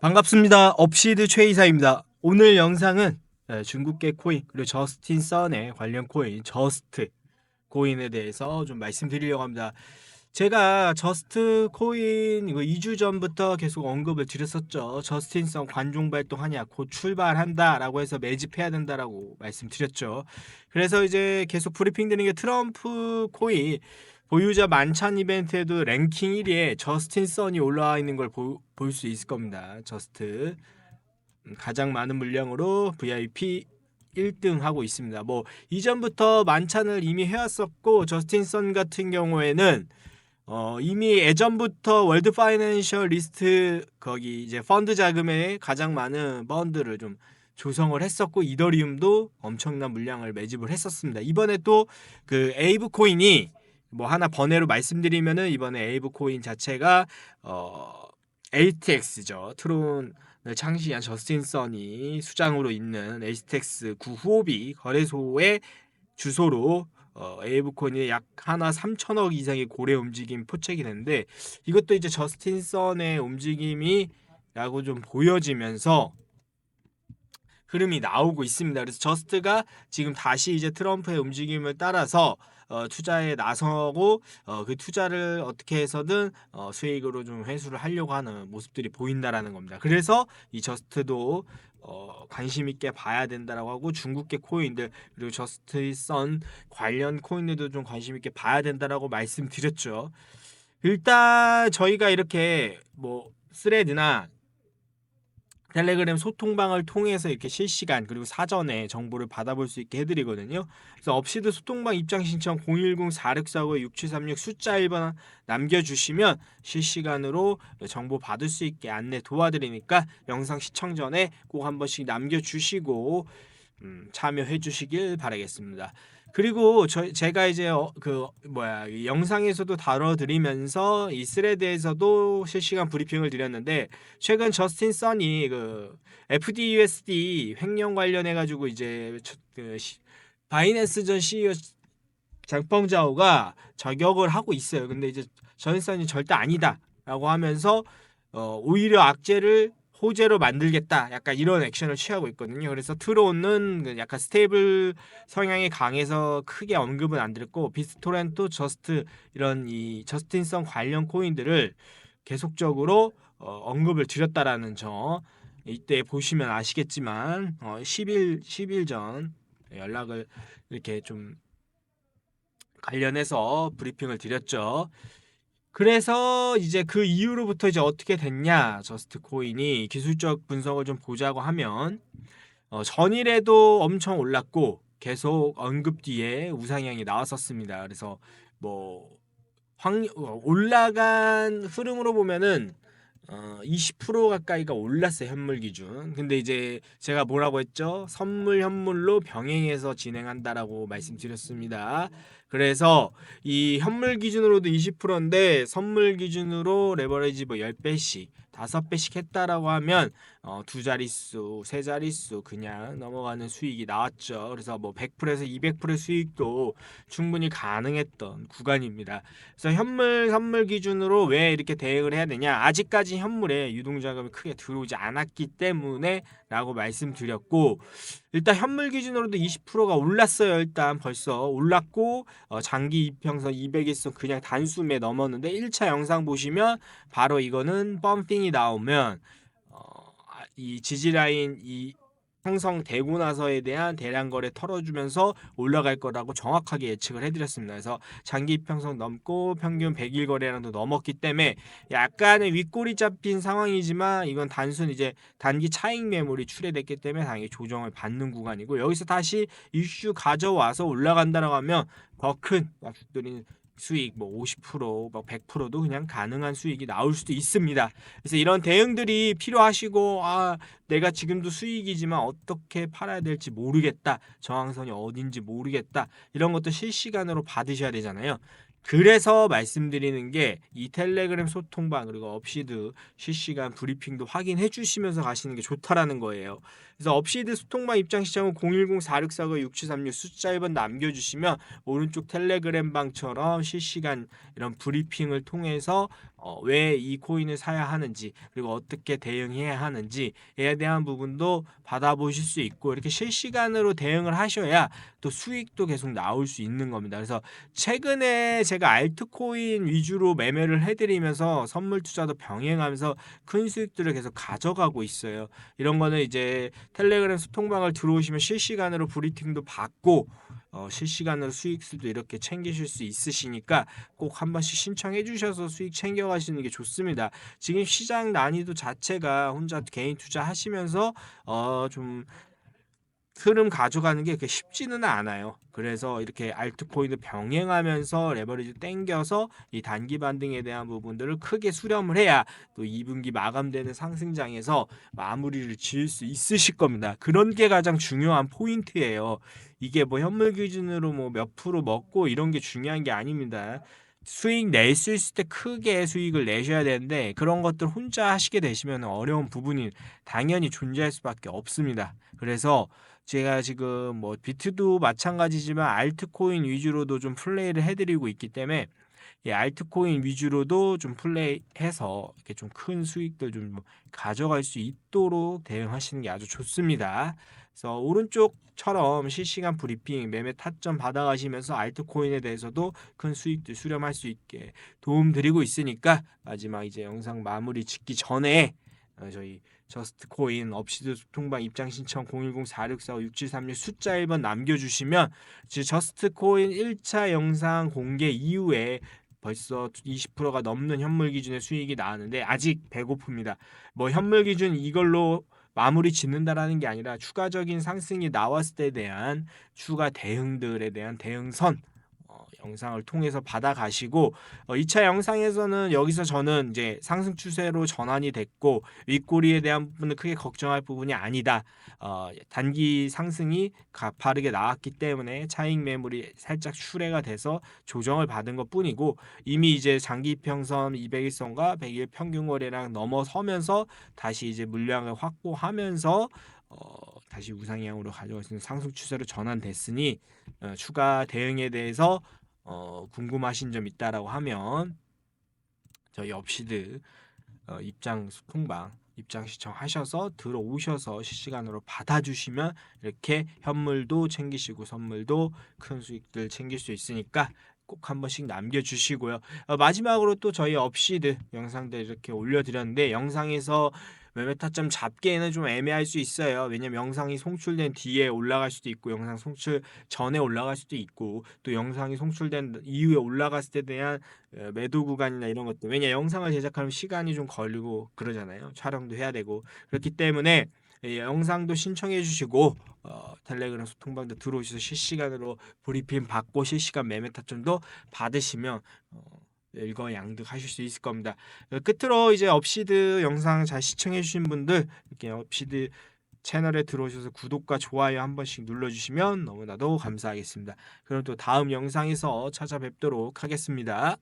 반갑습니다. 업시드 최이사입니다. 오늘 영상은 네, 중국계 코인 그리고 저스틴 썬의 관련 코인 저스트 코인에 대해서 좀 말씀드리려고 합니다. 제가 저스트 코인 이거 2주 전부터 계속 언급을 드렸었죠. 저스틴 썬 관종 발동하냐 곧 출발한다라고 해서 매집해야 된다라고 말씀드렸죠. 그래서 이제 계속 브리핑 드리는 게 트럼프 코인 보유자 만찬 이벤트에도 랭킹 1위에 저스틴 썬이 올라와 있는 걸 볼 수 있을 겁니다. 저스트 음, 가장 많은 물량으로 VIP 1등 하고 있습니다. 뭐 이전부터 만찬을 이미 해왔었고 저스틴 썬 같은 경우에는 어 이미 예전부터 월드 파이낸셜 리스트 거기 이제 펀드 자금에 가장 많은 펀드를 좀 조성을 했었고 이더리움도 엄청난 물량을 매집을 했었습니다. 이번에 또 그 에이브 코인이 뭐 하나 번외로 말씀드리면은 이번에 에이브 코인 자체가 어 ATX죠. 트론을 창시한 저스틴 선이 수장으로 있는 ATX 구 후오비 거래소의 주소로 어, 에이브 코인이 약 하나 3천억 이상의 고래 움직임 포착이 됐는데 이것도 이제 저스틴 선의 움직임이 라고 좀 보여지면서 흐름이 나오고 있습니다. 그래서 저스트가 지금 다시 이제 트럼프의 움직임을 따라서 어, 투자에 나서고 어, 그 투자를 어떻게 해서든 어, 수익으로 좀 회수를 하려고 하는 모습들이 보인다라는 겁니다. 그래서 이 저스트도 어, 관심 있게 봐야 된다라고 하고 중국계 코인들 그리고 저스트선 관련 코인들도 좀 관심 있게 봐야 된다라고 말씀드렸죠. 일단 저희가 이렇게 뭐 스레드나 텔레그램 소통방을 통해서 이렇게 실시간 그리고 사전에 정보를 받아볼 수 있게 해드리거든요. 그래서 업시드 소통방 입장 신청 010-4649-6736 숫자 1번 남겨주시면 실시간으로 정보 받을 수 있게 안내 도와드리니까 영상 시청 전에 꼭 한 번씩 남겨주시고 음, 참여해 주시길 바라겠습니다. 그리고 저 제가 이제 어, 그 뭐야 이 영상에서도 다뤄드리면서 이 스레드에서도 실시간 브리핑을 드렸는데 최근 저스틴 선이 그 FDUSD 횡령 관련해 가지고 이제 저- 그 시- 바이낸스 전 CEO 장펑자오가 저격을 하고 있어요. 근데 이제 저스틴 선이 절대 아니다라고 하면서 어, 오히려 악재를 호재로 만들겠다. 약간 이런 액션을 취하고 있거든요. 그래서 트론은 그 약간 스테이블 성향이 강해서 크게 언급은 안 드렸고 비스토렌토 저스트 이런 이 저스틴성 관련 코인들을 계속적으로 어, 언급을 드렸다라는 점 이때 보시면 아시겠지만 어, 10일 10일 전 연락을 이렇게 좀 관련해서 브리핑을 드렸죠. 그래서 이제 그 이후로부터 이제 어떻게 됐냐 저스트 코인이 기술적 분석을 좀 보자고 하면 어, 전일에도 엄청 올랐고 계속 언급 뒤에 우상향이 나왔었습니다. 그래서 뭐 확, 어, 올라간 흐름으로 보면은 어, 20% 가까이가 올랐어요 현물 기준. 근데 이제 제가 뭐라고 했죠? 선물 현물로 병행해서 진행한다라고 말씀드렸습니다. 그래서 이 현물 기준으로도 20%인데 선물 기준으로 레버리지 뭐 10배씩, 5배씩 했다라고 하면 어, 두 자릿수, 세 자릿수 그냥 넘어가는 수익이 나왔죠. 그래서 뭐 100%에서 200%의 수익도 충분히 가능했던 구간입니다. 그래서 현물 선물 기준으로 왜 이렇게 대응을 해야 되냐? 아직까지 현물에 유동 자금이 크게 들어오지 않았기 때문에라고 말씀드렸고 일단 현물 기준으로도 20%가 올랐어요. 일단 벌써 올랐고 어, 장기 이평선 200일선 그냥 단숨에 넘었는데 1차 영상 보시면 바로 이거는 펌핑이 나오면 어, 아, 이 지지 라인 이 형성되고 나서에 대한 대량 거래 털어주면서 올라갈 거라고 정확하게 예측을 해드렸습니다. 그래서 장기 이평선 넘고 평균 100일 거래량도 넘었기 때문에 약간의 윗골이 잡힌 상황이지만 이건 단순 이제 단기 차익 매물이 출회됐기 때문에 당연히 조정을 받는 구간이고 여기서 다시 이슈 가져와서 올라간다라고 하면 더큰 약속드린 수익 뭐 50%, 뭐 100%도 그냥 가능한 수익이 나올 수도 있습니다. 그래서 이런 대응들이 필요하시고 아 내가 지금도 수익이지만 어떻게 팔아야 될지 모르겠다. 저항선이 어딘지 모르겠다. 이런 것도 실시간으로 받으셔야 되잖아요. 그래서 말씀드리는 게 이 텔레그램 소통방 그리고 업시드 실시간 브리핑도 확인해 주시면서 가시는 게 좋다라는 거예요. 그래서 업시드 소통방 입장 시청은 010-4649-6736 숫자 1번 남겨주시면 오른쪽 텔레그램 방처럼 실시간 이런 브리핑을 통해서 어, 왜 이 코인을 사야 하는지 그리고 어떻게 대응해야 하는지에 대한 부분도 받아보실 수 있고 이렇게 실시간으로 대응을 하셔야 또 수익도 계속 나올 수 있는 겁니다. 그래서 최근에 제가 알트코인 위주로 매매를 해드리면서 선물 투자도 병행하면서 큰 수익들을 계속 가져가고 있어요. 이런 거는 이제 텔레그램 소통방을 들어오시면 실시간으로 브리핑도 받고 어, 실시간으로 수익수도 이렇게 챙기실 수 있으시니까 꼭 한 번씩 신청해 주셔서 수익 챙겨 가시는 게 좋습니다. 지금 시장 난이도 자체가 혼자 개인 투자하시면서 어, 좀 흐름 가져가는 게 쉽지는 않아요. 그래서 이렇게 알트코인을 병행하면서 레버리지 땡겨서 이 단기 반등에 대한 부분들을 크게 수렴을 해야 또 2분기 마감되는 상승장에서 마무리를 지을 수 있으실 겁니다. 그런 게 가장 중요한 포인트예요. 이게 뭐 현물 기준으로 뭐 몇 프로 먹고 이런 게 중요한 게 아닙니다. 수익 낼 수 있을 때 크게 수익을 내셔야 되는데 그런 것들 혼자 하시게 되시면 어려운 부분이 당연히 존재할 수밖에 없습니다. 그래서 제가 지금 뭐 비트도 마찬가지지만 알트코인 위주로도 좀 플레이를 해드리고 있기 때문에 이 알트코인 위주로도 좀 플레이해서 이렇게 좀 큰 수익들 좀 가져갈 수 있도록 대응하시는 게 아주 좋습니다. 그래서 오른쪽처럼 실시간 브리핑 매매 타점 받아가시면서 알트코인에 대해서도 큰 수익들 수렴할 수 있게 도움 드리고 있으니까 마지막 이제 영상 마무리 짓기 전에 어, 저희 저스트 코인 업시드 소통방 입장 신청 010-4645-6736 숫자 1번 남겨주시면 저스트 코인 1차 영상 공개 이후에 벌써 20%가 넘는 현물 기준의 수익이 나왔는데 아직 배고픕니다. 뭐 현물 기준 이걸로 마무리 짓는다라는 게 아니라 추가적인 상승이 나왔을 때에 대한 추가 대응들에 대한 대응선 어, 영상을 통해서 받아가시고 어, 2차 영상에서는 여기서 저는 이제 상승 추세로 전환이 됐고 윗꼬리에 대한 부분은 크게 걱정할 부분이 아니다. 어, 단기 상승이 가파르게 나왔기 때문에 차익 매물이 살짝 출회가 돼서 조정을 받은 것 뿐이고 이미 이제 장기 평선 200일선과 100일 평균 거래량 넘어서면서 다시 이제 물량을 확보하면서 어, 다시 우상향으로 가져갈 수 있는 상승 추세로 전환됐으니 어, 추가 대응에 대해서 어, 궁금하신 점 있다라고 하면 저희 업시드 어, 입장 소통방 입장 시청하셔서 들어오셔서 실시간으로 받아주시면 이렇게 현물도 챙기시고 선물도 큰 수익들 챙길 수 있으니까 꼭 한 번씩 남겨주시고요. 어, 마지막으로 또 저희 업시드 영상들 이렇게 올려드렸는데 영상에서 매매 타점 잡기에는 좀 애매할 수 있어요. 왜냐면 영상이 송출된 뒤에 올라갈 수도 있고 영상 송출 전에 올라갈 수도 있고 또 영상이 송출된 이후에 올라갔을 때 대한 어, 매도 구간이나 이런 것들 왜냐 영상을 제작하면 시간이 좀 걸리고 그러잖아요. 촬영도 해야 되고 그렇기 때문에 예, 영상도 신청해 주시고 어, 텔레그램 소통방도 들어오셔서 실시간으로 브리핑 받고 실시간 매매 타점도 받으시면 어, 일거양득하실 수 있을 겁니다. 어, 끝으로 이제 업시드 영상 잘 시청해 주신 분들 이렇게 업시드 채널에 들어오셔서 구독과 좋아요 한 번씩 눌러주시면 너무나도 감사하겠습니다. 그럼 또 다음 영상에서 찾아뵙도록 하겠습니다.